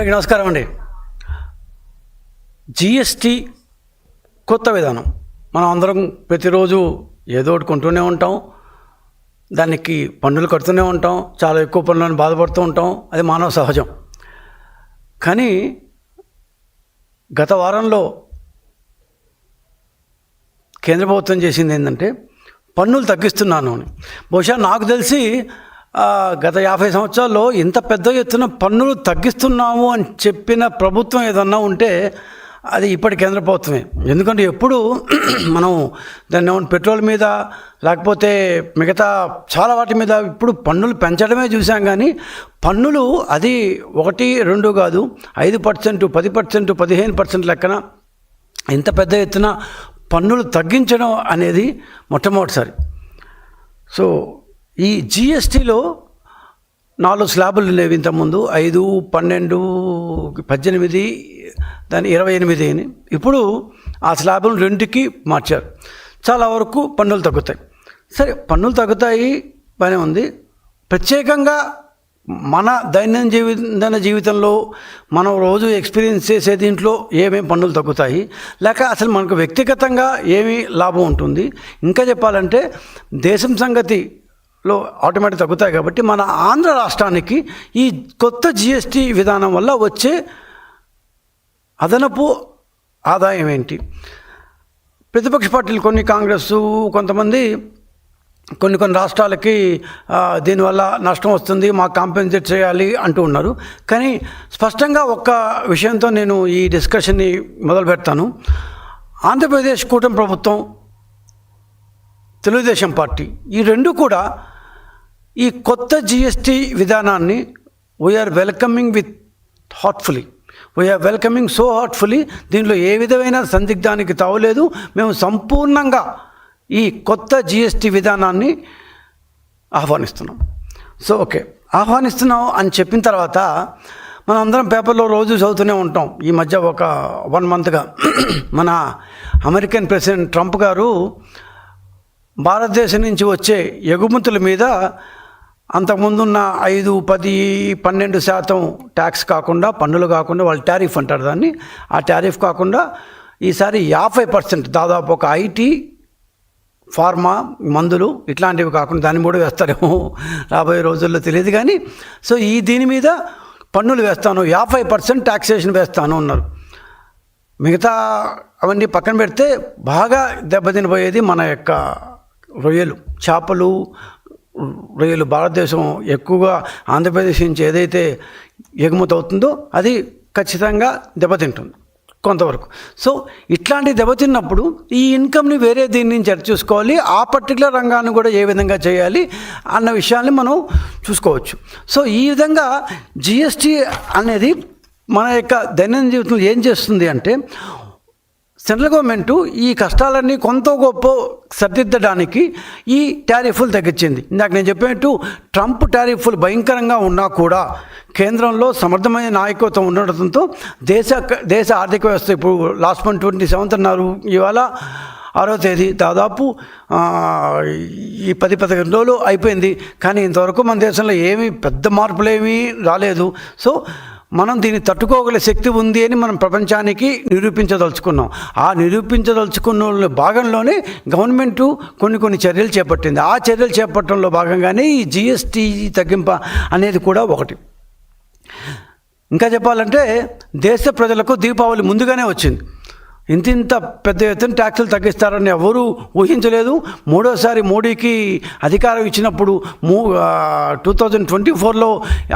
అందరికీ నమస్కారం అండి. జిఎస్టి కొత్త విధానం. మనం అందరం ప్రతిరోజు ఏదో ఒకటి కొంటూనే ఉంటాం. దానికి పన్నులు కడుతూనే ఉంటాం. చాలా ఎక్కువ పనులను బాధపడుతూ ఉంటాం. అది మానవ సహజం. కానీ గత వారంలో కేంద్ర ప్రభుత్వం చేసింది ఏంటంటే పన్నులు తగ్గిస్తున్నాను అని. బహుశా నాకు తెలిసి గత యాభై సంవత్సరాల్లో ఇంత పెద్ద ఎత్తున పన్నులు తగ్గిస్తున్నాము అని చెప్పిన ప్రభుత్వం ఏదన్నా ఉంటే అది ఇప్పటి కేంద్ర ప్రభుత్వమే. ఎందుకంటే ఎప్పుడు మనం దాన్ని ఏమన్నా పెట్రోల్ మీద లేకపోతే మిగతా చాలా వాటి మీద ఇప్పుడు పన్నులు పెంచడమే చూసాం కానీ పన్నులు అది ఒకటి రెండు కాదు ఐదు పర్సెంట్ పది పర్సెంట్ పదిహేను పర్సెంట్ లెక్కన ఇంత పెద్ద ఎత్తున పన్నులు తగ్గించడం అనేది మొట్టమొదటిసారి. సో ఈ జిఎస్టీలో నాలుగు స్లాబులు ఉండేవి ఇంతకుముందు. ఐదు పన్నెండు పద్దెనిమిది దాని ఇరవై ఎనిమిది అని. ఇప్పుడు ఆ స్లాబులు రెండుకి మార్చారు. చాలా వరకు పన్నులు తగ్గుతాయి. సరే పన్నులు తగ్గుతాయి బాగానే ఉంది. ప్రత్యేకంగా మన దైనందిన జీవిత జీవితంలో మనం రోజు ఎక్స్పీరియన్స్ చేసే దీంట్లో ఏమేమి పన్నులు తగ్గుతాయి లేక అసలు మనకు వ్యక్తిగతంగా ఏమి లాభం ఉంటుంది. ఇంకా చెప్పాలంటే దేశం సంగతి లో ఆటోమేటిక్ తగ్గుతాయి కాబట్టి మన ఆంధ్ర రాష్ట్రానికి ఈ కొత్త జిఎస్టీ విధానం వల్ల వచ్చే అదనపు ఆదాయం ఏంటి? ప్రతిపక్ష పార్టీలు కొన్ని కాంగ్రెస్ కొంతమంది కొన్ని కొన్ని రాష్ట్రాలకి దీనివల్ల నష్టం వస్తుంది మాకు కాంపెన్సేట్ చేయాలి అంటూ ఉన్నారు. కానీ స్పష్టంగా ఒక్క విషయంతో నేను ఈ డిస్కషన్ని మొదలు పెడతాను. ఆంధ్రప్రదేశ్ కూటమి ప్రభుత్వం తెలుగుదేశం పార్టీ ఈ రెండు కూడా ఈ కొత్త జిఎస్టీ విధానాన్ని we are welcoming with heartfully we are welcoming so heartfully దీనిలో ఏ విధమైన సందిగ్ధానికి తావలేదు. మేము సంపూర్ణంగా ఈ కొత్త జిఎస్టీ విధానాన్ని ఆహ్వానిస్తున్నాం. సో ఓకే ఆహ్వానిస్తున్నాం అని చెప్పిన తర్వాత మనం అందరం పేపర్లో రోజు చదువుతూనే ఉంటాం. ఈ మధ్య ఒక వన్ మంత్గా మన అమెరికన్ ప్రెసిడెంట్ ట్రంప్ గారు భారతదేశం నుంచి వచ్చే ఎగుమతుల మీద అంతకుముందున్న ఐదు పది పన్నెండు శాతం ట్యాక్స్ కాకుండా పన్నులు కాకుండా వాళ్ళు టారిఫ్ అంటారు దాన్ని. ఆ టారిఫ్ కాకుండా ఈసారి యాభై పర్సెంట్ దాదాపు ఒక ఐటీ ఫార్మా మందులు ఇట్లాంటివి కాకుండా దాన్ని కూడా వేస్తారేమో రాబోయే రోజుల్లో తెలియదు కానీ సో ఈ దీని మీద పన్నులు వేస్తాను యాభై పర్సెంట్ ట్యాక్సేషన్ వేస్తాను అన్నారు. మిగతా అవన్నీ పక్కన పెడితే బాగా దెబ్బతినిపోయేది మన యొక్క రొయ్యలు చేపలు రొయ్యలు భారతదేశం ఎక్కువగా ఆంధ్రప్రదేశ్ నుంచి ఏదైతే ఎగుమతి అవుతుందో అది ఖచ్చితంగా దెబ్బతింటుంది కొంతవరకు. సో ఇట్లాంటి దెబ్బతిన్నప్పుడు ఈ ఇన్కమ్ని వేరే దీని నుంచి అటు చూసుకోవాలి? ఆ పర్టికులర్ రంగాన్ని కూడా ఏ విధంగా చేయాలి? అన్న విషయాన్ని మనం చూసుకోవచ్చు. సో ఈ విధంగా జిఎస్టీ అనేది మన యొక్క దైనందిన జీవితంలో ఏం చేస్తుంది అంటే సెంట్రల్ గవర్నమెంట్ ఈ కష్టాలన్నీ కొంత గొప్ప సరిదిద్దడానికి ఈ టారిఫ్లు తగ్గించింది. ఇందాక నేను చెప్పినట్టు ట్రంప్ టారిఫ్లు భయంకరంగా ఉన్నా కూడా కేంద్రంలో సమర్థమైన నాయకత్వం ఉండటంతో దేశ దేశ ఆర్థిక వ్యవస్థ ఇప్పుడు లాస్ట్ మంత్ ట్వంటీ సెవెంత్ అన్నారు. ఇవాళ ఆరో తేదీ దాదాపు ఈ పది పదిహేను రోజులు అయిపోయింది. కానీ ఇంతవరకు మన దేశంలో ఏమీ పెద్ద మార్పులు ఏమీ రాలేదు. సో మనం దీన్ని తట్టుకోగల శక్తి ఉంది అని మనం ప్రపంచానికి నిరూపించదలుచుకున్నాం. ఆ నిరూపించదలుచుకున్న భాగంలోనే గవర్నమెంట్ కొన్ని కొన్ని చర్యలు చేపట్టింది. ఆ చర్యలు చేపట్టడంలో భాగంగానే ఈ జిఎస్టీ తగ్గింప అనేది కూడా ఒకటి. ఇంకా చెప్పాలంటే దేశ ప్రజలకు దీపావళి ముందుగానే వచ్చింది. ఇంత ఇంత పెద్ద ఎత్తున ట్యాక్సులు తగ్గిస్తారని ఎవరూ ఊహించలేదు. మూడోసారి మోడీకి అధికారం ఇచ్చినప్పుడు మూ టూ థౌజండ్ ట్వంటీ ఫోర్లో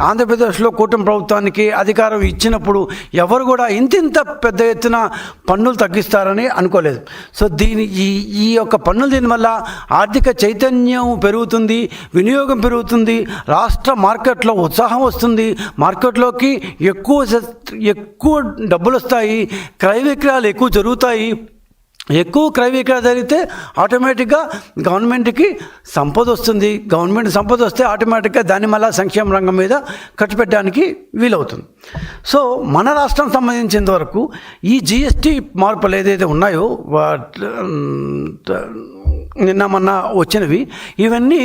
ఆంధ్రప్రదేశ్లో కూటమి ప్రభుత్వానికి అధికారం ఇచ్చినప్పుడు ఎవరు కూడా ఇంత ఇంత పెద్ద ఎత్తున పన్నులు తగ్గిస్తారని అనుకోలేదు. సో దీని ఈ ఈ యొక్క పన్నులు దీనివల్ల ఆర్థిక చైతన్యం పెరుగుతుంది వినియోగం పెరుగుతుంది రాష్ట్ర మార్కెట్లో ఉత్సాహం వస్తుంది. మార్కెట్లోకి ఎక్కువ ఎక్కువ డబ్బులు వస్తాయి క్రయ విక్రయాలు ఎక్కువ పెరుగుతాయి ఎక్కువ క్రయ విక్రయ జరిగితే ఆటోమేటిక్గా గవర్నమెంట్కి సంపద వస్తుంది. గవర్నమెంట్ సంపద వస్తే ఆటోమేటిక్గా దాన్ని మళ్ళీ సంక్షేమ రంగం మీద ఖర్చు పెట్టడానికి వీలవుతుంది. సో మన రాష్ట్రం సంబంధించినంత వరకు ఈ జిఎస్టీ మార్పులు ఏదైతే ఉన్నాయో నిన్న మొన్న వచ్చినవి ఇవన్నీ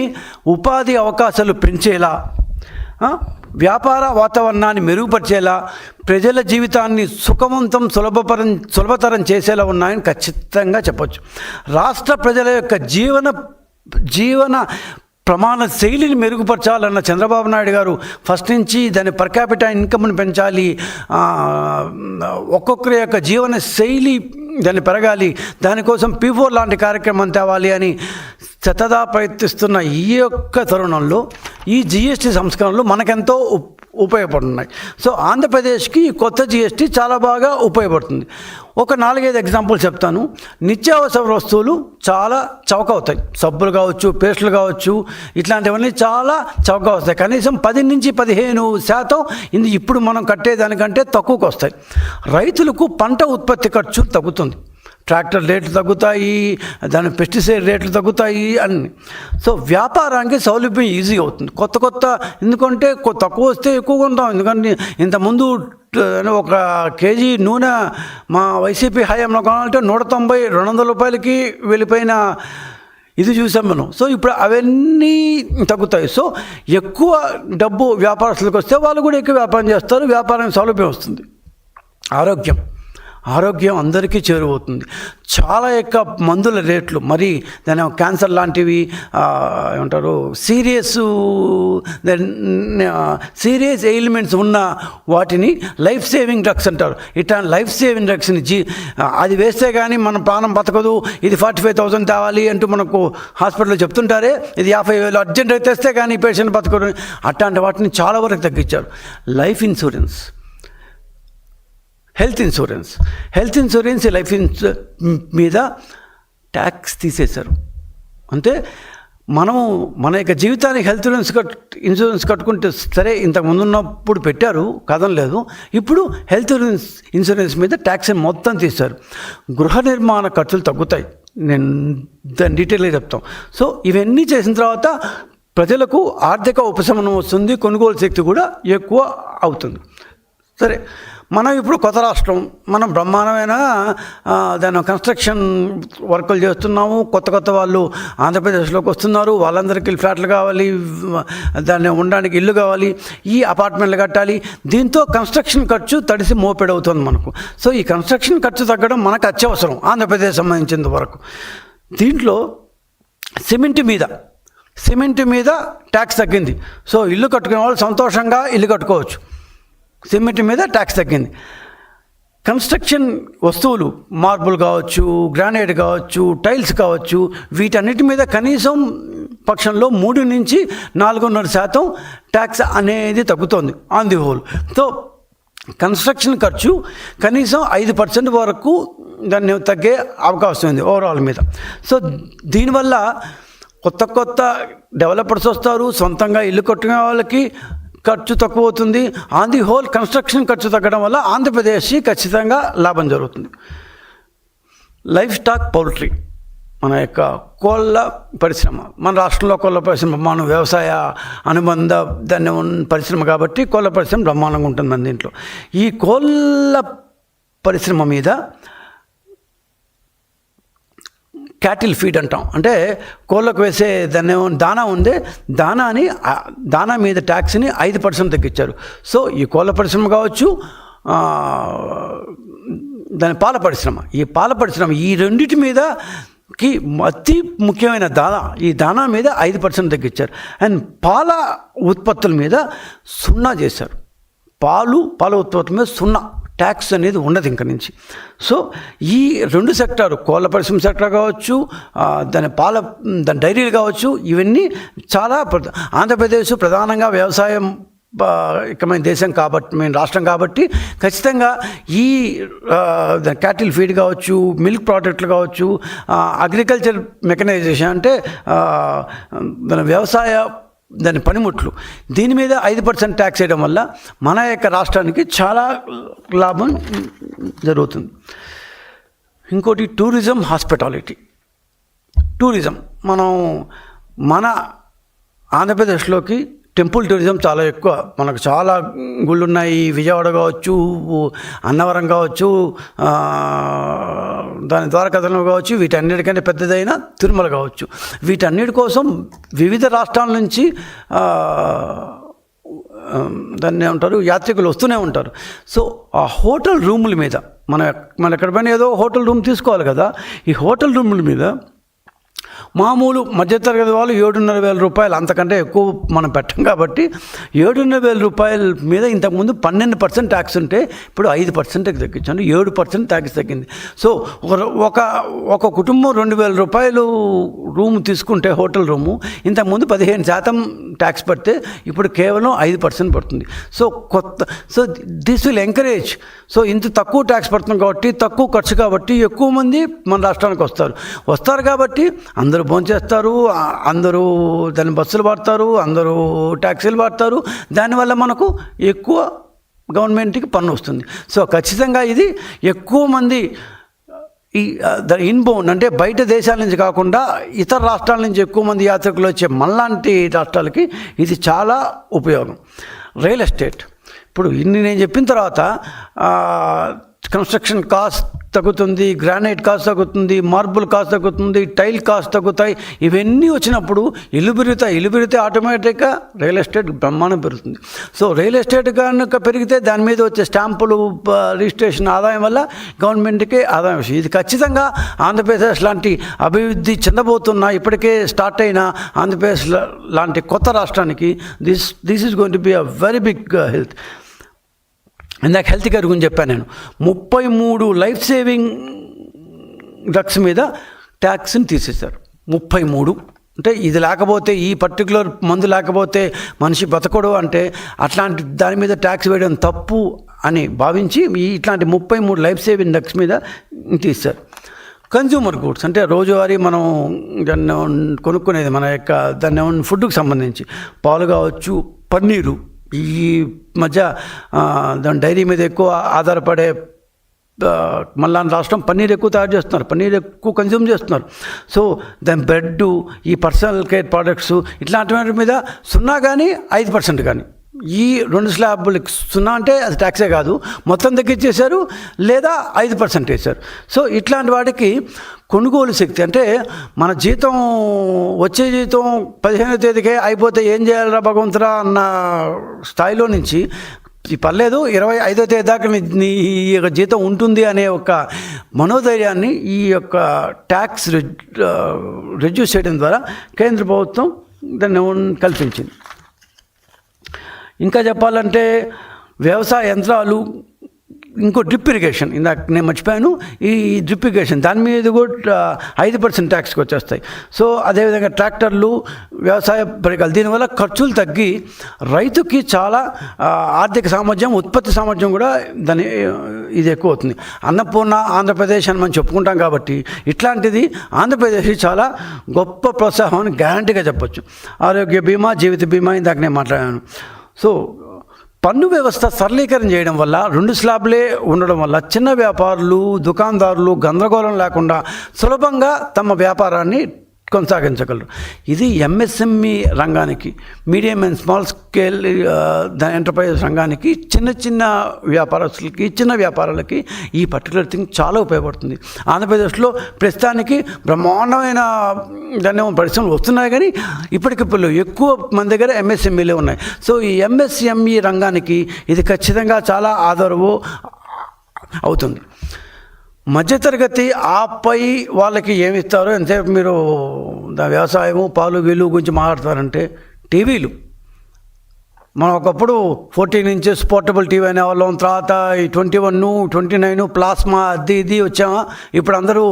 ఉపాధి అవకాశాలు పెంచేలా వ్యాపార వాతావరణాన్ని మెరుగుపరిచేలా ప్రజల జీవితాన్ని సుఖవంతం సులభపరం సులభతరం చేసేలా ఉన్నాయని ఖచ్చితంగా చెప్పచ్చు. రాష్ట్ర ప్రజల యొక్క జీవన జీవన ప్రమాణ శైలిని మెరుగుపరచాలన్న చంద్రబాబు నాయుడు గారు ఫస్ట్ నుంచి దాని పర్ క్యాపిటల్ ఇన్కమ్ని పెంచాలి ఒక్కొక్కరి యొక్క జీవన శైలి దాన్ని పెరగాలి దానికోసం పీఫోర్ లాంటి కార్యక్రమం తేవాలి అని శతదా ప్రయత్నిస్తున్న ఈ యొక్క తరుణంలో ఈ జిఎస్టీ సంస్కరణలు మనకెంతో ఉపయోగపడుతున్నాయి. సో ఆంధ్రప్రదేశ్కి కొత్త జిఎస్టీ చాలా బాగా ఉపయోగపడుతుంది. ఒక నాలుగైదు ఎగ్జాంపుల్ చెప్తాను. నిత్యావసర వస్తువులు చాలా చౌక అవుతాయి సబ్బులు కావచ్చు పేస్టులు కావచ్చు ఇట్లాంటివన్నీ చాలా చౌక వస్తాయి కనీసం పది నుంచి పదిహేను శాతం ఇది ఇప్పుడు మనం కట్టేదానికంటే తక్కువకు వస్తాయి రైతులకు పంట ఉత్పత్తి ఖర్చు తగ్గుతుంది. ట్రాక్టర్ రేట్లు తగ్గుతాయి దాని పెస్టిసైడ్ రేట్లు తగ్గుతాయి అన్ని. సో వ్యాపారానికి సౌలభ్యం ఈజీ అవుతుంది. కొత్త కొత్త ఎందుకంటే తక్కువ వస్తే ఎక్కువ కొంటాం. ఎందుకంటే ఇంతకుముందు ఒక కేజీ నూనె మా వైసీపీ హయాంలో కొనాలంటే నూట తొంభై రెండు వందల రూపాయలకి వెళ్ళిపోయిన ఇది చూసాం మనం. సో ఇప్పుడు అవన్నీ తగ్గుతాయి. సో ఎక్కువ డబ్బు వ్యాపారస్తులకు వస్తే వాళ్ళు కూడా ఎక్కువ వ్యాపారం చేస్తారు. వ్యాపారానికి సౌలభ్యం వస్తుంది. ఆరోగ్యం. ఆరోగ్యం అందరికీ చేరువవుతుంది. చాలా యొక్క మందుల రేట్లు మరి దాని క్యాన్సర్ లాంటివి ఏమంటారు సీరియస్ సీరియస్ ఎయిల్మెంట్స్ ఉన్న వాటిని లైఫ్ సేవింగ్ డ్రగ్స్ అంటారు. ఇట్లా లైఫ్ సేవింగ్ డ్రగ్స్ని జీ అది వేస్తే కానీ మన ప్రాణం బతకదు ఇది ఫార్టీ ఫైవ్ థౌసండ్ తేవాలి అంటూ మనకు హాస్పిటల్లో చెప్తుంటారే ఇది యాభై వేలు అర్జెంట్ అయితే తెస్తే కానీ పేషెంట్ బతకదు అట్లాంటి వాటిని చాలా వరకు తగ్గించారు. Life insurance. Health insurance. Health insurance life ఇన్సూ మీద ట్యాక్స్ తీసేశారు. అంటే మనము మన యొక్క జీవితానికి హెల్త్ ఇన్సూరెన్స్ కట్ ఇన్సూరెన్స్ కట్టుకుంటే సరే ఇంతకుముందు ఉన్నప్పుడు పెట్టారు కథం లేదు. ఇప్పుడు హెల్త్ ఇన్సూరెన్స్ ఇన్సూరెన్స్ మీద ట్యాక్స్ మొత్తం తీశారు గృహ నిర్మాణ ఖర్చులు తగ్గుతాయి. నేను దాని డీటెయిల్గా చెప్తాం. సో ఇవన్నీ చేసిన తర్వాత ప్రజలకు ఆర్థిక ఉపశమనం వస్తుంది కొనుగోలు శక్తి కూడా ఎక్కువ అవుతుంది. సరే మనం ఇప్పుడు కొత్త రాష్ట్రం మనం బ్రహ్మాండమైన దాని కన్స్ట్రక్షన్ వర్కులు చేస్తున్నాము. కొత్త కొత్త వాళ్ళు ఆంధ్రప్రదేశ్లోకి వస్తున్నారు. వాళ్ళందరికీ ఫ్లాట్లు కావాలి దాన్ని ఉండడానికి ఇల్లు కావాలి ఈ అపార్ట్మెంట్లు కట్టాలి. దీంతో కన్స్ట్రక్షన్ ఖర్చు తడిసి మోపెడవుతుంది మనకు. సో ఈ కన్స్ట్రక్షన్ ఖర్చు తగ్గడం మనకు అత్యవసరం ఆంధ్రప్రదేశ్ సంబంధించినంత వరకు. దీంట్లో సిమెంట్ మీద సిమెంట్ మీద ట్యాక్స్ తగ్గింది. సో ఇల్లు కట్టుకునే వాళ్ళు సంతోషంగా ఇల్లు కట్టుకోవచ్చు. సిమెంట్ మీద ట్యాక్స్ తగ్గింది. కన్స్ట్రక్షన్ వస్తువులు మార్బుల్ కావచ్చు గ్రానైట్ కావచ్చు టైల్స్ కావచ్చు వీటన్నిటి మీద కనీసం పక్షంలో మూడు నుంచి నాలుగున్నర శాతం ట్యాక్స్ అనేది తగ్గుతోంది on the whole. So construction ఖర్చు కనీసం ఐదు పర్సెంట్ వరకు దాన్ని తగ్గే అవకాశం ఉంది ఓవరాల్ మీద. సో దీనివల్ల కొత్త కొత్త డెవలపర్స్ వస్తారు సొంతంగా ఇల్లు కట్టుకునే వాళ్ళకి ఖర్చు తక్కువ అవుతుంది. ఆన్ ది హోల్ కన్స్ట్రక్షన్ ఖర్చు తగ్గడం వల్ల ఆంధ్రప్రదేశ్కి ఖచ్చితంగా లాభం జరుగుతుంది. లైఫ్ స్టాక్ పౌల్ట్రీ మన యొక్క కోళ్ళ పరిశ్రమ మన రాష్ట్రంలో కోళ్ళ పరిశ్రమ మనం వ్యవసాయ అనుబంధ దాన్ని పరిశ్రమ కాబట్టి కోళ్ళ పరిశ్రమ బ్రహ్మాండంగా ఉంటుంది మన దీంట్లో. ఈ కోళ్ళ పరిశ్రమ మీద క్యాటిల్ ఫీడ్ అంటాం. అంటే కోళ్ళకు వేసే దాన్ని దానా ఉంది. దానాని దానా మీద ట్యాక్స్ని ఐదు పర్సెంట్ తగ్గించారు. సో ఈ కోళ్ళ పరిశ్రమ కావచ్చు దాని పాల పరిశ్రమ. ఈ పాల పరిశ్రమ ఈ రెండింటి మీద కి అతి ముఖ్యమైన దానా ఈ దానా మీద ఐదు పర్సెంట్ తగ్గించారు. అండ్ పాల ఉత్పత్తుల మీద సున్నా చేశారు. పాలు పాల ఉత్పత్తుల మీద సున్నా ట్యాక్స్ అనేది ఉండదు ఇంక నుంచి. సో ఈ రెండు సెక్టారు కోళ్ళ పరిశ్రమ సెక్టర్ కావచ్చు దాని పాల దాని డైరీలు కావచ్చు ఇవన్నీ చాలా ఆంధ్రప్రదేశ్ ప్రధానంగా వ్యవసాయం ఇకమైన దేశం కాబట్టి మేము రాష్ట్రం కాబట్టి ఖచ్చితంగా ఈ క్యాటిల్ ఫీడ్ కావచ్చు మిల్క్ ప్రోడక్ట్లు కావచ్చు అగ్రికల్చర్ మెకనైజేషన్ అంటే వ్యవసాయ దాని పనిముట్లు. దీని మీద ఐదు పర్సెంట్ ట్యాక్స్ వేయడం వల్ల మన యొక్క రాష్ట్రానికి చాలా లాభం జరుగుతుంది. ఇంకోటి టూరిజం హాస్పిటాలిటీ. టూరిజం. మనం మన ఆంధ్రప్రదేశ్లోకి టెంపుల్ టూరిజం చాలా ఎక్కువ. మనకు చాలా గుళ్ళు ఉన్నాయి విజయవాడ కావచ్చు అన్నవరం కావచ్చు దాని ద్వారకథనం కావచ్చు వీటన్నిటికంటే పెద్దదైన తిరుమల కావచ్చు. వీటన్నిటి కోసం వివిధ రాష్ట్రాల నుంచి దాన్ని ఏమంటారు యాత్రికులు వస్తూనే ఉంటారు. సో ఆ హోటల్ రూముల మీద మన మన ఎక్కడ పైన ఏదో హోటల్ రూమ్ తీసుకోవాలి కదా ఈ హోటల్ రూముల మీద మామూలు మధ్యతరగతి వాళ్ళు ఏడున్నర వేల రూపాయలు అంతకంటే ఎక్కువ మనం పెట్టం కాబట్టి ఏడున్నర వేల రూపాయల మీద ఇంతకుముందు పన్నెండు పర్సెంట్ ట్యాక్స్ ఉంటే ఇప్పుడు ఐదు పర్సెంట్కి తగ్గించాను. ఏడు పర్సెంట్ ట్యాక్స్ తగ్గింది. సో ఒక ఒక ఒక కుటుంబం రెండు వేల రూపాయలు రూమ్ తీసుకుంటే హోటల్ రూము ఇంతకుముందు పదిహేను శాతం ట్యాక్స్ పడితే ఇప్పుడు కేవలం ఐదు పర్సెంట్ పడుతుంది. సో కొత్త so this will encourage. So ఇంత తక్కువ ట్యాక్స్ పడుతుంది కాబట్టి తక్కువ ఖర్చు కాబట్టి ఎక్కువ మంది మన రాష్ట్రానికి వస్తారు. వస్తారు కాబట్టి అందరూ భోంచేస్తారు అందరూ దాని బస్సులు వాడతారు అందరూ ట్యాక్సీలు వాడతారు. దానివల్ల మనకు ఎక్కువ గవర్నమెంట్కి పన్ను వస్తుంది. సో ఖచ్చితంగా ఇది ఎక్కువ మంది ఈ ద ఇన్బౌండ్ అంటే బయట దేశాల నుంచి కాకుండా ఇతర రాష్ట్రాల నుంచి ఎక్కువ మంది యాత్రికులు వచ్చే మనలాంటి రాష్ట్రాలకి ఇది చాలా ఉపయోగం. Real estate. ఇప్పుడు ఇన్ని నేను చెప్పిన తర్వాత కన్స్ట్రక్షన్ కాస్ట్ తగ్గుతుంది గ్రానైట్ కాస్ట్ తగ్గుతుంది మార్బుల్ కాస్ట్ తగ్గుతుంది టైల్ కాస్ట్ తగ్గుతాయి. ఇవన్నీ వచ్చినప్పుడు ఇల్లు పెరుగుతాయి ఇల్లు పెరిగితే ఆటోమేటిక్గా రియల్ ఎస్టేట్ బ్రహ్మాండం పెరుగుతుంది. సో రియల్ ఎస్టేట్ కనుక పెరిగితే దాని మీద వచ్చే స్టాంపులు రిజిస్ట్రేషన్ ఆదాయం వల్ల గవర్నమెంట్కి ఆదాయం వస్తుంది. ఇది ఖచ్చితంగా ఆంధ్రప్రదేశ్ లాంటి అభివృద్ధి చెందబోతున్న ఇప్పటికే స్టార్ట్ అయిన ఆంధ్రప్రదేశ్ లాంటి కొత్త రాష్ట్రానికి this this is going to be a very big health. ఇందాక హెల్త్ కేర్ గురించి చెప్పాను నేను. ముప్పై మూడు లైఫ్ సేవింగ్ డ్రగ్స్ మీద ట్యాక్స్ని తీసేశారు. ముప్పై మూడు. అంటే ఇది లేకపోతే ఈ పర్టికులర్ మందు లేకపోతే మనిషి బతకడు అంటే అట్లాంటి దాని మీద ట్యాక్స్ వేయడం తప్పు అని భావించి ఈ ఇట్లాంటి ముప్పై మూడు లైఫ్ సేవింగ్ డ్రగ్స్ మీద తీస్తారు కన్జ్యూమర్ గూడ్స్ అంటే రోజువారీ మనం దాన్ని కొనుక్కునేది మన యొక్క దాన్ని ఫుడ్కి సంబంధించి. పాలు కావచ్చు పన్నీరు ఈ మధ్య దాని డైరీ మీద ఎక్కువ ఆధారపడే ఆ, మళ్ళా రాష్ట్రం పన్నీర్ ఎక్కువ తయారు చేస్తున్నారు పన్నీర్ ఎక్కువ కన్జ్యూమ్ చేస్తున్నారు. సో దాని బ్రెడ్ ఈ పర్సనల్ కేర్ ప్రోడక్ట్స్ ఇట్లాంటి మీద సున్నా కానీ ఐదు పర్సెంట్ కానీ ఈ రెండు స్లాబ్లకి సున్నా అంటే అది ట్యాక్సే కాదు. మొత్తం తగ్గించేశారు లేదా ఐదు పర్సెంట్ వేశారు. సో ఇట్లాంటి వాటికి కొనుగోలు శక్తి అంటే మన జీతం వచ్చే జీతం పదిహేనో తేదీకే అయిపోతే ఏం చేయాలిరా భగవంతురా అన్న స్థాయిలో నుంచి పర్లేదు ఇరవై ఐదో తేదీ దాకా నీ ఈ యొక్క జీతం ఉంటుంది అనే ఒక మనోధైర్యాన్ని ఈ యొక్క ట్యాక్స్ రెడ్యూస్ చేయడం ద్వారా కేంద్ర ప్రభుత్వం దాన్ని కల్పించింది. ఇంకా చెప్పాలంటే వ్యవసాయ యంత్రాలు ఇంకో డ్రిప్ ఇరిగేషన్ ఇందాక నేను మర్చిపోయాను ఈ డ్రిప్ ఇరిగేషన్ దాని మీద కూడా ఐదు పర్సెంట్ ట్యాక్స్కి వచ్చేస్తాయి. సో అదేవిధంగా ట్రాక్టర్లు వ్యవసాయ పరికరాలు దీనివల్ల ఖర్చులు తగ్గి రైతుకి చాలా ఆర్థిక సామర్థ్యం ఉత్పత్తి సామర్థ్యం కూడా దాని ఇది ఎక్కువ అవుతుంది. అన్నపూర్ణ ఆంధ్రప్రదేశ్ అని మనం చెప్పుకుంటాం కాబట్టి ఇట్లాంటిది ఆంధ్రప్రదేశ్ చాలా గొప్ప ప్రోత్సాహం అని గ్యారంటీగా చెప్పొచ్చు. ఆరోగ్య బీమా జీవిత బీమా ఇందాక నేను మాట్లాడాను. సో పన్ను వ్యవస్థ సరళీకరణ చేయడం వల్ల రెండు స్లాబ్లే ఉండడం వల్ల చిన్న వ్యాపారులు దుకాణదారులు గందరగోళం లేకుండా సులభంగా తమ వ్యాపారాన్ని కొనసాగించగలరు. ఇది ఎంఎస్ఎంఈ రంగానికి medium and small scale enterprise రంగానికి చిన్న చిన్న వ్యాపారస్తులకి చిన్న వ్యాపారాలకి ఈ పర్టికులర్ థింగ్ చాలా ఉపయోగపడుతుంది. ఆంధ్రప్రదేశ్లో ప్రస్తుతానికి బ్రహ్మాండమైన దాన్ని పరిశ్రమలు వస్తున్నాయి కానీ ఇప్పటికిప్పుడు ఎక్కువ మన దగ్గర ఎంఎస్ఎంఈలే ఉన్నాయి. సో ఈ ఎంఎస్ఎంఈ రంగానికి ఇది ఖచ్చితంగా చాలా ఆదరవు అవుతుంది. మధ్యతరగతి ఆపై వాళ్ళకి ఏమి ఇస్తారో ఎంతసేపు మీరు వ్యవసాయము పాలు వీలు గురించి మాట్లాడతారంటే టీవీలు. మనం ఒకప్పుడు ఫోర్టీన్ ఇంచెస్ పోర్టబుల్ టీవీ అనేవాళ్ళం తర్వాత ఈ twenty one twenty nine plasma అది ఇది వచ్చామా? ఇప్పుడు అందరూ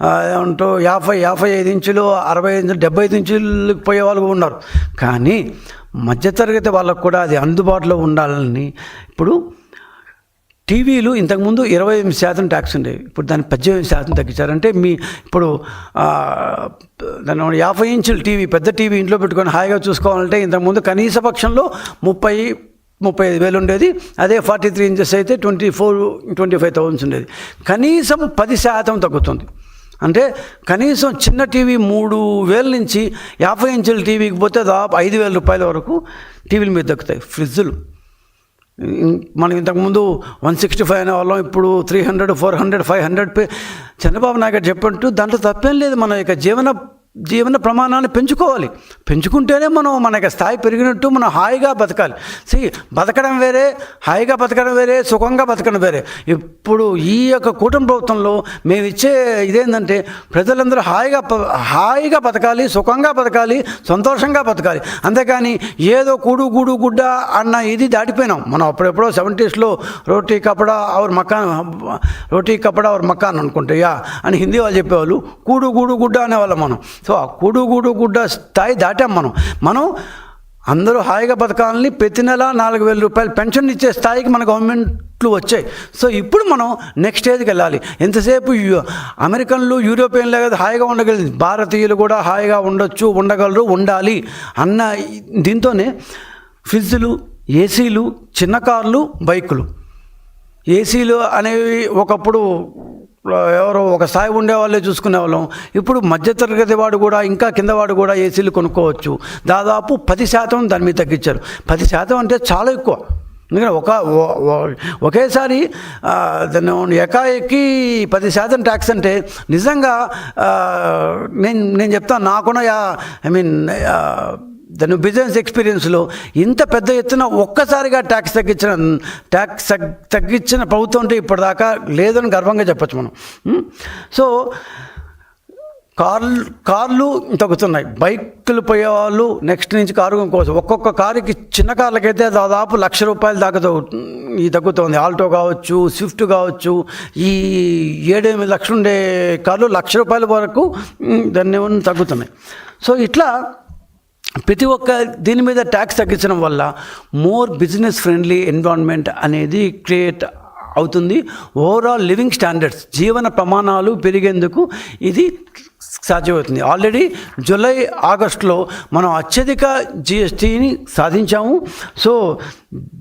అంటూ ఏమంటారు యాభై యాభై ఐదు ఇంచులు అరవై ఐదు డెబ్బై ఐదు ఇంచులకు పోయే వాళ్ళు ఉన్నారు. కానీ మధ్యతరగతి వాళ్ళకు కూడా అది అందుబాటులో ఉండాలని ఇప్పుడు టీవీలు ఇంతకుముందు ఇరవై ఎనిమిది శాతం ట్యాక్స్ ఉండేవి. ఇప్పుడు దాన్ని పద్దెనిమిది శాతం తగ్గించారంటే మీ ఇప్పుడు దాని యాభై ఇంచుల టీవీ పెద్ద టీవీ ఇంట్లో పెట్టుకొని హాయిగా చూసుకోవాలంటే ఇంతకుముందు కనీస పక్షంలో ముప్పై ముప్పై ఐదు వేలు ఉండేది. అదే ఫార్టీ త్రీ ఇంచెస్ అయితే twenty four twenty five thousands ఉండేది. కనీసం పది శాతం తగ్గుతుంది. అంటే కనీసం చిన్న టీవీ మూడు వేల నుంచి యాభై ఇంచుల టీవీకి పోతే దాదాపు ఐదు వేల రూపాయల వరకు టీవీల మీద దక్కుతాయి ఫ్రిడ్జులు. మనం ఇంతకుముందు వన్ సిక్స్టీ ఫైవ్ అనే వాళ్ళం ఇప్పుడు three hundred four hundred five hundred pay Chandrababu Naidu గారు చెప్పినట్టు దాంట్లో తప్పేం లేదు. మన యొక్క జీవన జీవన ప్రమాణాన్ని పెంచుకోవాలి. పెంచుకుంటేనే మనం మనకి స్థాయి పెరిగినట్టు మనం హాయిగా బతకాలి. సి బతకడం వేరే హాయిగా బతకడం వేరే సుఖంగా బతకడం వేరే. ఇప్పుడు ఈ యొక్క కూటమి ప్రభుత్వంలో మేము ఇచ్చే ఇదేంటంటే ప్రజలందరూ హాయిగా హాయిగా బతకాలి సుఖంగా బతకాలి సంతోషంగా బతకాలి. అంతేకాని ఏదో కూడు గూడు గుడ్డ అన్న ఇది దాటిపోయినాం. మనం అప్పుడెప్పుడో సెవెంటీస్లో రోటీ కపడా ఆవర్ మకాన్ రోటీ కపడా ఆవర్ మకాన్ అనుకుంటే యా అని హిందీ వాళ్ళు చెప్పేవాళ్ళు కూడు గూడు గుడ్డ అనేవాళ్ళం మనం. సో ఆ కూడు గూడు గుడ్డ స్థాయి దాటాం మనం. మనం అందరూ హాయిగా బతకాలని ప్రతి నెల నాలుగు వేల రూపాయలు పెన్షన్ ఇచ్చే స్థాయికి మన గవర్నమెంట్లు వచ్చాయి. సో ఇప్పుడు మనం నెక్స్ట్ స్టేజ్కి వెళ్ళాలి. ఎంతసేపు అమెరికన్లు యూరోపియన్లే కదా హాయిగా ఉండగలిగింది. భారతీయులు కూడా హాయిగా ఉండొచ్చు ఉండగలరు ఉండాలి అన్న దీంతోనే ఫ్రిడ్జ్లు ఏసీలు చిన్న కార్లు బైకులు. ఏసీలు అనేవి ఒకప్పుడు ఎవరో ఒక స్థాయి ఉండేవాళ్ళే చూసుకునేవాళ్ళం. చూసుకునే వాళ్ళం ఇప్పుడు మధ్యతరగతి వాడు కూడా ఇంకా కింద వాడు కూడా ఏసీలు కొనుక్కోవచ్చు. దాదాపు పది శాతం దాని మీద తగ్గించారు. పది శాతం అంటే చాలా ఎక్కువ. ఎందుకంటే ఒక ఒకేసారి ఆ, దాన్ని ఎకాఎక్కి పది శాతం ట్యాక్స్ అంటే నిజంగా నేను నేను చెప్తాను నాకున్న ఐ మీన్ దాని బిజినెస్ ఎక్స్పీరియన్స్లో ఇంత పెద్ద ఎత్తున ఒక్కసారిగా ట్యాక్స్ తగ్గించిన ట్యాక్స్ తగ్గించిన ప్రభుత్వం అంటే ఇప్పటిదాకా లేదని గర్వంగా చెప్పచ్చు మనం. సో కార్లు కార్లు తగ్గుతున్నాయి. బైకులు పోయేవాళ్ళు నెక్స్ట్ నుంచి కారు కోసం ఒక్కొక్క కారుకి చిన్న కార్లకైతే దాదాపు లక్ష రూపాయలు దాకా తగ్గు- ఈ తగ్గుతుంది. ఆల్టో కావచ్చు స్విఫ్ట్ కావచ్చు ఈ ఏడెనిమిది లక్షలు ఉండే కార్లు లక్ష రూపాయల వరకు దాన్ని తగ్గుతున్నాయి. సో ఇట్లా ప్రతి ఒక్క దీని మీద ట్యాక్స్ తగ్గించడం వల్ల మోర్ బిజినెస్ ఫ్రెండ్లీ ఎన్విరాన్మెంట్ అనేది క్రియేట్ అవుతుంది. ఓవరాల్ లివింగ్ స్టాండర్డ్స్ జీవన ప్రమాణాలు పెరిగేందుకు ఇది సాధ్యమవుతుంది. ఆల్రెడీ జూలై ఆగస్టులో మనం అత్యధిక జిఎస్టీని సాధించాము. సో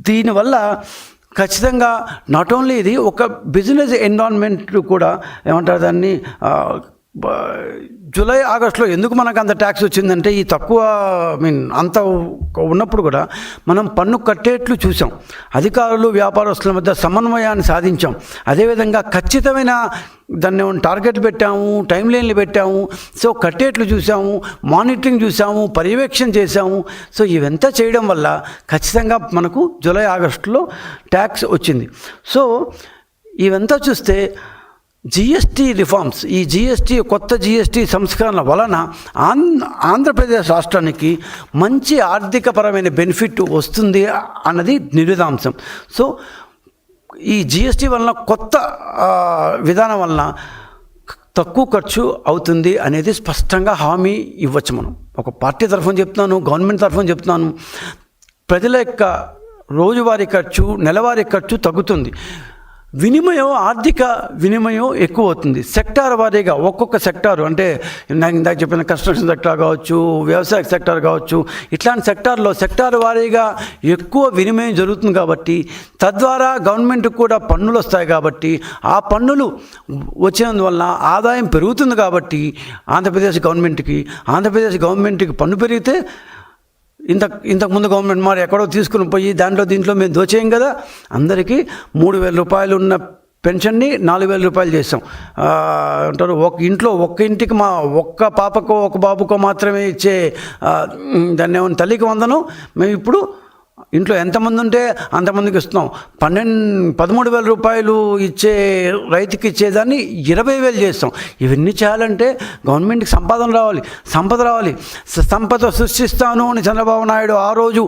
దీనివల్ల ఖచ్చితంగా నాట్ ఓన్లీ ఇది ఒక బిజినెస్ ఎన్విరాన్మెంట్ కూడా ఏమంటారు దాన్ని జూలై ఆగస్టులో ఎందుకు మనకు అంత ట్యాక్స్ వచ్చిందంటే ఈ తక్కువ ఐ మీన్ అంత ఉన్నప్పుడు కూడా మనం పన్ను కట్టేట్లు చూసాం. అధికారులు వ్యాపారస్తుల మధ్య సమన్వయాన్ని సాధించాం. అదేవిధంగా ఖచ్చితమైన దాన్ని టార్గెట్ పెట్టాము టైం లైన్లు పెట్టాము సో కట్టేట్లు చూసాము మానిటరింగ్ చూసాము పర్యవేక్షణ చేసాము సో ఇవంతా చేయడం వల్ల ఖచ్చితంగా మనకు జూలై ఆగస్టులో ట్యాక్స్ వచ్చింది. సో ఇవంతా చూస్తే జిఎస్టీ రిఫార్మ్స్ ఈ జిఎస్టీ కొత్త జిఎస్టీ సంస్కరణ వలన ఆం ఆంధ్రప్రదేశ్ రాష్ట్రానికి మంచి ఆర్థికపరమైన బెనిఫిట్ వస్తుంది అన్నది నిరుదాంశం సో ఈ జిఎస్టీ వలన కొత్త విధానం వలన తక్కువ ఖర్చు అవుతుంది అనేది స్పష్టంగా హామీ ఇవ్వచ్చు మనం. ఒక పార్టీ తరఫున చెప్తున్నాను గవర్నమెంట్ తరఫున చెప్తున్నాను. ప్రజల యొక్క రోజువారీ ఖర్చు నెలవారీ ఖర్చు తగ్గుతుంది. వినిమయం ఆర్థిక వినిమయం ఎక్కువ అవుతుంది సెక్టార్ వారీగా ఒక్కొక్క సెక్టారు అంటే నాకు ఇందాక చెప్పిన కన్స్ట్రక్షన్ సెక్టార్ కావచ్చు వ్యవసాయ సెక్టార్ కావచ్చు ఇట్లాంటి సెక్టార్లో సెక్టార్ వారీగా ఎక్కువ వినిమయం జరుగుతుంది కాబట్టి తద్వారా గవర్నమెంట్కి కూడా పన్నులు వస్తాయి కాబట్టి ఆ పన్నులు వచ్చినందువల్ల ఆదాయం పెరుగుతుంది కాబట్టి ఆంధ్రప్రదేశ్ గవర్నమెంట్కి ఆంధ్రప్రదేశ్ గవర్నమెంట్కి పన్ను పెరిగితే ఇంత ఇంతకుముందు గవర్నమెంట్ మరి ఎక్కడో తీసుకుని పోయి దాంట్లో దీంట్లో మేము దోచేయం కదా. అందరికీ మూడు వేల రూపాయలు ఉన్న పెన్షన్ని నాలుగు వేల రూపాయలు చేస్తాం. అంటారు ఒక ఇంట్లో ఒక్క ఇంటికి మా ఒక్క పాపకో ఒక బాబుకో మాత్రమే ఇచ్చే దాన్ని ఏమైనా తల్లికి వందనం? మేము ఇప్పుడు ఇంట్లో ఎంతమంది ఉంటే అంతమందికి ఇస్తున్నాం. పన్నెండు పదమూడు వేల రూపాయలు ఇచ్చే రైతుకి ఇచ్చేదాన్ని ఇరవై వేలు చేస్తాం. ఇవన్నీ చేయాలంటే గవర్నమెంట్కి సంపాదన రావాలి సంపద రావాలి. సంపద సృష్టిస్తాను అని చంద్రబాబు నాయుడు ఆ రోజు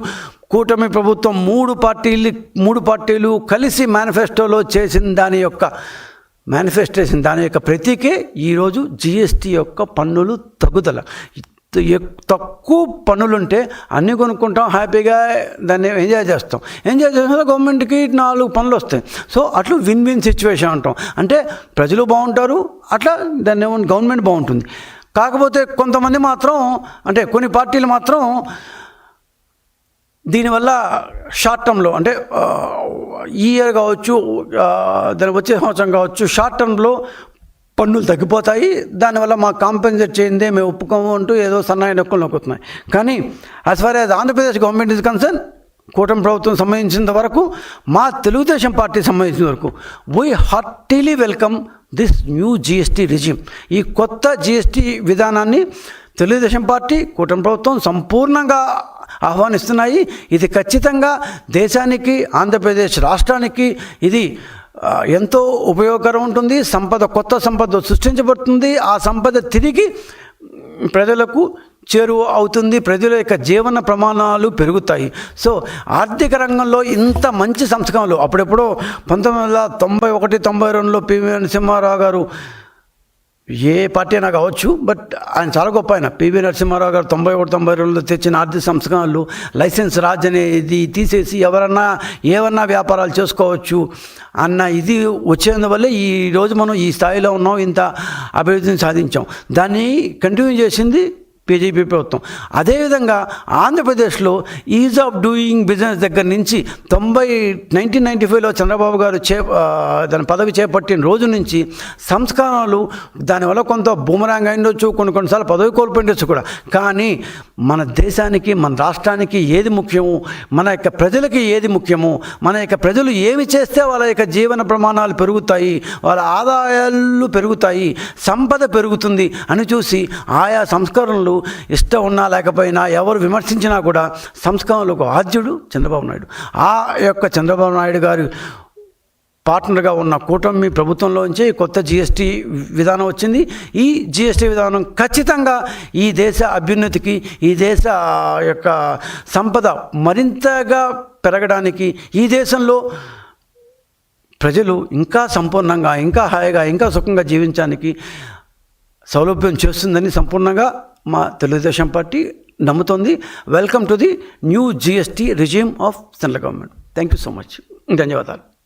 కూటమి ప్రభుత్వం మూడు పార్టీలు మూడు పార్టీలు కలిసి మేనిఫెస్టోలో చేసిన దాని యొక్క మేనిఫెస్టేషన్ దాని యొక్క ప్రతీకే ఈరోజు జిఎస్టీ యొక్క పన్నులు తగ్గుదల. తక్కువ పనులుంటే అన్నీ కొనుక్కుంటాం హ్యాపీగా దాన్ని ఎంజాయ్ చేస్తాం. ఎంజాయ్ చేసిన గవర్నమెంట్కి నాలుగు పనులు వస్తాయి సో అట్లా విన్ విన్ సిచ్యువేషన్ అంటాం. అంటే ప్రజలు బాగుంటారు అట్లా దాన్ని ఏమో గవర్నమెంట్ బాగుంటుంది. కాకపోతే కొంతమంది మాత్రం అంటే కొన్ని పార్టీలు మాత్రం దీనివల్ల షార్ట్ టర్మ్లో అంటే ఈ ఇయర్ కావచ్చు దాని వచ్చే సంవత్సరం కావచ్చు షార్ట్ టర్మ్లో పన్నులు తగ్గిపోతాయి. దానివల్ల మాకు కాంపెన్సేట్ చేయిందే మేము ఒప్పుకోము అంటూ ఏదో సన్నాయి నొక్కులు నొక్కుతున్నాయి. కానీ as far as Andhra Pradesh government is concern కూటమి ప్రభుత్వం సంబంధించినంత వరకు మా తెలుగుదేశం పార్టీ సంబంధించిన వరకు we heartily welcome this new GST regime ఈ కొత్త జిఎస్టీ విధానాన్ని తెలుగుదేశం పార్టీ కూటమి ప్రభుత్వం సంపూర్ణంగా ఆహ్వానిస్తున్నాయి. ఇది ఖచ్చితంగా దేశానికి ఆంధ్రప్రదేశ్ రాష్ట్రానికి ఇది ఎంతో ఉపయోగకరం ఉంటుంది. సంపద కొత్త సంపద సృష్టించబడుతుంది. ఆ సంపద తిరిగి ప్రజలకు చేరువ అవుతుంది. ప్రజల యొక్క జీవన ప్రమాణాలు పెరుగుతాయి. సో ఆర్థిక రంగంలో ఇంత మంచి సంస్కరణలు అప్పుడెప్పుడో పంతొమ్మిది వందల తొంభై ఒకటి తొంభై రెండులో పివి నరసింహారావు గారు ఏ పార్టీ అయినా కావచ్చు బట్ ఆయన చాలా గొప్ప ఆయన. పివి నరసింహారావు గారు తొంభై ఒకటి తొంభై రెండులో తెచ్చిన ఆర్థిక సంస్కరణలు లైసెన్స్ రాజ్ అనేది తీసేసి ఎవరన్నా ఏమన్నా వ్యాపారాలు చేసుకోవచ్చు అన్న ఇది వచ్చేందువల్లే ఈ రోజు మనం ఈ స్థాయిలో ఉన్నాం ఇంత అభివృద్ధిని సాధించాం. దాన్ని కంటిన్యూ చేసింది బీజేపీ ప్రభుత్వం. అదేవిధంగా ఆంధ్రప్రదేశ్లో ఈజ్ ఆఫ్ డూయింగ్ బిజినెస్ దగ్గర నుంచి తొంభై నైన్టీన్ నైంటీ ఫైవ్లో చంద్రబాబు గారు చే దాని పదవి చేపట్టిన రోజు నుంచి సంస్కరణలు దానివల్ల కొంత బూమరాంగ్ అయిండొచ్చు కొన్ని కొన్నిసార్లు పదవి కోల్పోయిండొచ్చు కూడా. కానీ మన దేశానికి మన రాష్ట్రానికి ఏది ముఖ్యము మన యొక్క ప్రజలకి ఏది ముఖ్యము మన యొక్క ప్రజలు ఏమి చేస్తే వాళ్ళ యొక్క జీవన ప్రమాణాలు పెరుగుతాయి వాళ్ళ ఆదాయాలు పెరుగుతాయి సంపద పెరుగుతుంది అని చూసి ఆయా సంస్కరణలు ఇష్టం ఉన్నా లేకపోయినా ఎవరు విమర్శించినా కూడా సంస్కరణలకు ఆద్యుడు చంద్రబాబు నాయుడు. ఆ యొక్క చంద్రబాబు నాయుడు గారు పార్ట్నర్గా ఉన్న కూటమి ప్రభుత్వంలోంచి కొత్త జిఎస్టీ విధానం వచ్చింది. ఈ జిఎస్టీ విధానం ఖచ్చితంగా ఈ దేశ అభ్యున్నతికి ఈ దేశ యొక్క సంపద మరింతగా పెరగడానికి ఈ దేశంలో ప్రజలు ఇంకా సంపూర్ణంగా ఇంకా హాయిగా ఇంకా సుఖంగా జీవించడానికి సౌలభ్యం చేస్తుందని సంపూర్ణంగా మా తెలుగుదేశం పార్టీ నమ్ముతోంది. Welcome to the new GST regime of central government thank you so much ధన్యవాదాలు.